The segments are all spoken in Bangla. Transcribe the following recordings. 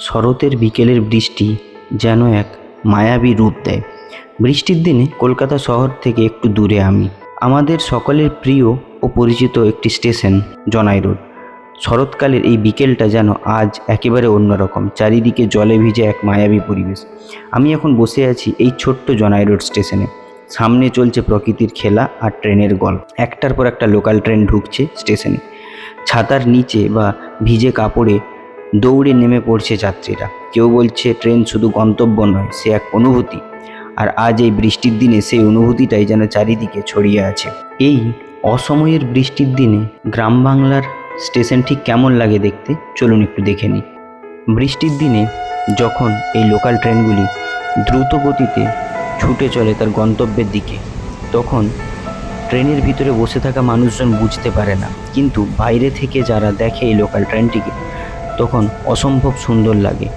শরতের বিকেলের বৃষ্টি যেন এক মায়াবী রূপ দেয়। বৃষ্টির দিনে কলকাতা শহর থেকে একটু দূরে আমি। আমাদের সকলের প্রিয় ও পরিচিত একটি স্টেশন, জনাই রোড। শরৎকালের এই বিকেলটা যেন আজ একেবারে অন্যরকম, চারিদিকে জলে ভিজে এক মায়াবী পরিবেশ। আমি এখন বসে আছি এই ছোট্ট জনাই রোড স্টেশনে। সামনে চলছে প্রকৃতির খেলা আর ট্রেনের গল্প। একটার পর একটা লোকাল ট্রেন ঢুকছে স্টেশনে। ছাতার নিচে বা ভিজে কাপড়ে দৌড়ে নেমে পড়ছে যাত্রীরা। কেউ বলছে, ট্রেন শুধু গন্তব্য নয়, সে এক অনুভূতি। আর আজ এই বৃষ্টির দিনে সেই অনুভূতিটাই যেন চারিদিকে ছড়িয়ে আছে। এই অসময়ের বৃষ্টির দিনে গ্রাম বাংলার স্টেশন ঠিক কেমন লাগে দেখতে, চলুন একটু দেখে নিই। বৃষ্টির দিনে যখন এই লোকাল ট্রেনগুলি দ্রুত গতিতে ছুটে চলে তার গন্তব্যের দিকে, তখন ট্রেনের ভিতরে বসে থাকা মানুষজন বুঝতে পারে না। কিন্তু বাইরে থেকে যারা দেখে এই লোকাল ট্রেনটিকে তখন অসম্ভব সুন্দর লাগে।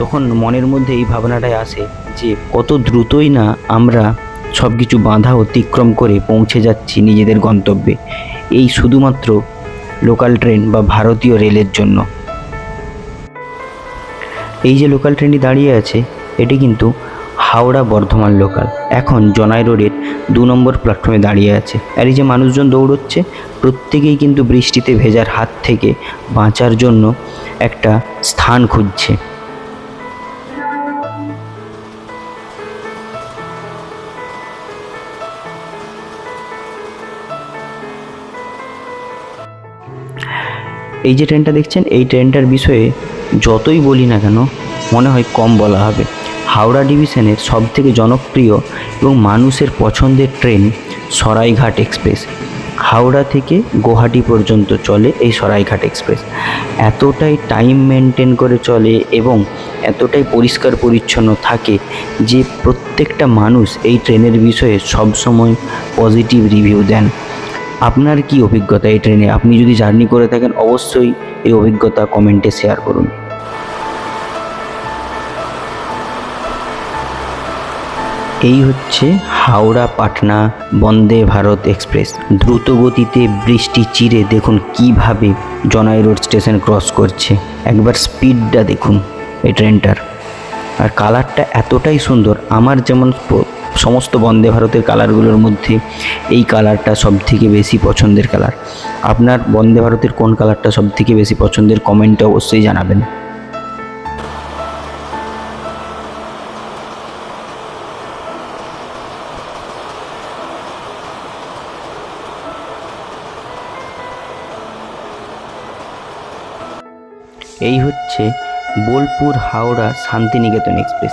তখন মনের মধ্যে এই ভাবনাটাই আসে যে, কত দ্রুতই না আমরা সব কিছু বাধা অতিক্রম করে পৌঁছে যাচ্ছি নিজেদের গন্তব্যে। এই শুধুমাত্র লোকাল ট্রেন বা ভারতীয় রেলের জন্য। এই যে লোকাল ট্রেনটি দাঁড়িয়ে আছে, এটি কিন্তু হাওড়া বর্ধমান লোকাল এখন জনাই রোডের দু নম্বর প্ল্যাটফর্মে দাঁড়িয়ে আছে। আর এই যে মানুষজন দৌড়চ্ছে, প্রত্যেকেই কিন্তু বৃষ্টিতে ভেজার হাত থেকে বাঁচার জন্য একটা স্থান খুঁজছে। এই যে ট্রেনটা দেখছেন, এই ট্রেনটার বিষয়ে যতই বলি না কেন, মনে হয় কম বলা হবে। হাওড়া ডিভিশনের সবথেকে জনপ্রিয় এবং মানুষের পছন্দের ট্রেন সরাইঘাট এক্সপ্রেস। হাওড়া থেকে গুয়াহাটি পর্যন্ত চলে এই সরাইঘাট এক্সপ্রেস। এতটাই টাইম মেনটেন করে চলে এবং এতটাই পরিষ্কার পরিচ্ছন্ন থাকে যে প্রত্যেকটা মানুষ এই ট্রেনের বিষয়ে সবসময় পজিটিভ রিভিউ দেন। আপনার কি অভিজ্ঞতা এই ট্রেনে? আপনি যদি জার্নি করে থাকেন, অবশ্যই এই অভিজ্ঞতা কমেন্টে শেয়ার করুন। এই হচ্ছে হাওড়া পাটনা বন্দে ভারত এক্সপ্রেস। দ্রুত গতিতে বৃষ্টি চিরে দেখুন কীভাবে জনাই রোড স্টেশন ক্রস করছে। একবার স্পিডটা দেখুন এই ট্রেনটার। আর কালারটা এতটাই সুন্দর, আমার যেমন সমস্ত বন্দে ভারতের কালারগুলোর মধ্যে এই কালারটা সব থেকে বেশি পছন্দের কালার। আপনার বন্দে ভারতের কোন কালারটা সব থেকে বেশি পছন্দের কমেন্টে অবশ্যই জানাবেন। এই হচ্ছে বোলপুর হাওড়া শান্তিনিকেতন এক্সপ্রেস।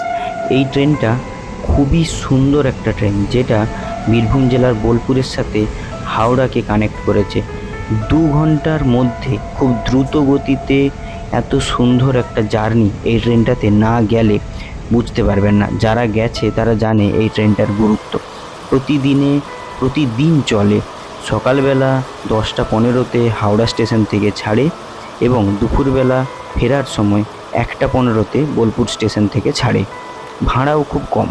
এই ট্রেনটা খুবই সুন্দর একটা ট্রেন, যেটা বীরভূম জেলার বোলপুরের সাথে হাওড়াকে কানেক্ট করেছে। দু ঘণ্টার মধ্যে খুব দ্রুত গতিতে এত সুন্দর একটা জার্নি এই ট্রেনটাতে না গেলে বুঝতে পারবেন না। যারা গেছে, তারা জানে এই ট্রেনটার গুরুত্ব। প্রতিদিনে, প্রতিদিন চলে। সকালবেলা দশটা পনেরোতে হাওড়া স্টেশন থেকে ছাড়ে এবং দুপুরবেলা ফেরার সময় একটা পনেরোতে বোলপুর স্টেশন থেকে ছাড়ে। ভাড়াও খুব কম।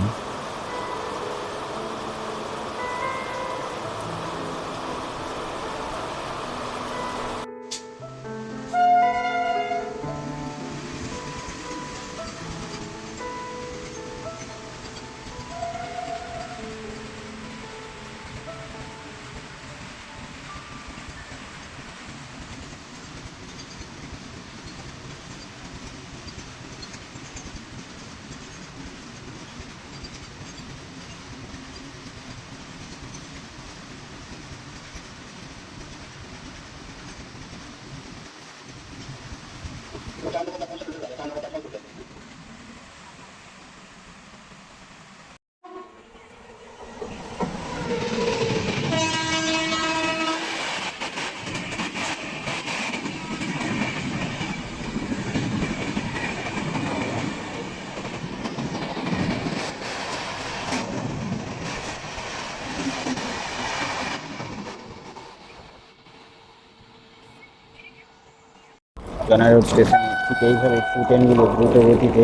জনাই রোড স্টেশনে ঠিক এইভাবে ট্রেনগুলো দ্রুত গতিতে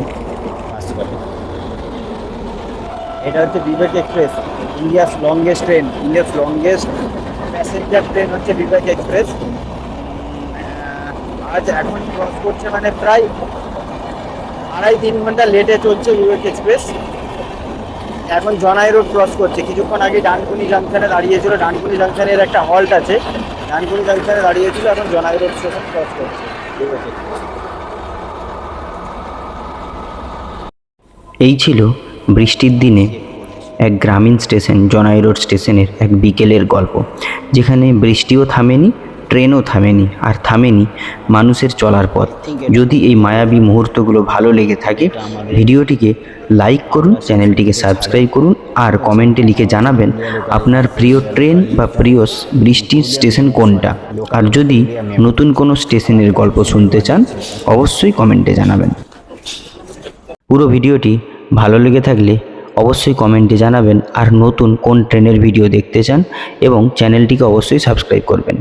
পাস করে এটা হচ্ছে Vivek express, India's longest train India's longest passenger train হচ্ছে বিবেক এক্সপ্রেস। আজ এখন ক্রস করছে মানে প্রায় আড়াই তিন ঘণ্টা লেটে চলছে বিবেক এক্সপ্রেস। এখন জনাই রোড ক্রস করছে। কিছুক্ষণ আগে ডানকুনি জাংশনে দাঁড়িয়েছিল। ডানকুনি জাংশনের একটা হল্ট আছে। ডানকুনি জাংশনে দাঁড়িয়েছিল, এখন জনাই রোড স্টেশন ক্রস করছে। এই ছিল বৃষ্টির দিনে এক গ্রামীণ স্টেশন, জনাই রোড স্টেশনের এক বিকেলের গল্প। যেখানে বৃষ্টিও থামেনি, ট্রেনও থামেনি, আর থামেনি মানুষের চলার পথ। যদি এই মায়াবী মুহূর্তগুলো ভালো লেগে থাকে, ভিডিওটিকে লাইক করুন, চ্যানেলটিকে সাবস্ক্রাইব করুন আর কমেন্টে লিখে জানাবেন আপনার প্রিয় ট্রেন বা প্রিয় বৃষ্টির স্টেশন কোনটা? আর যদি নতুন কোনো স্টেশনের গল্প শুনতে চান, অবশ্যই কমেন্টে জানাবেন। পুরো ভিডিওটি ভালো লেগে থাকলে অবশ্যই কমেন্টে জানাবেন আর নতুন কোন ট্রেনের ভিডিও দেখতে চান এবং চ্যানেলটিকে অবশ্যই সাবস্ক্রাইব করবেন।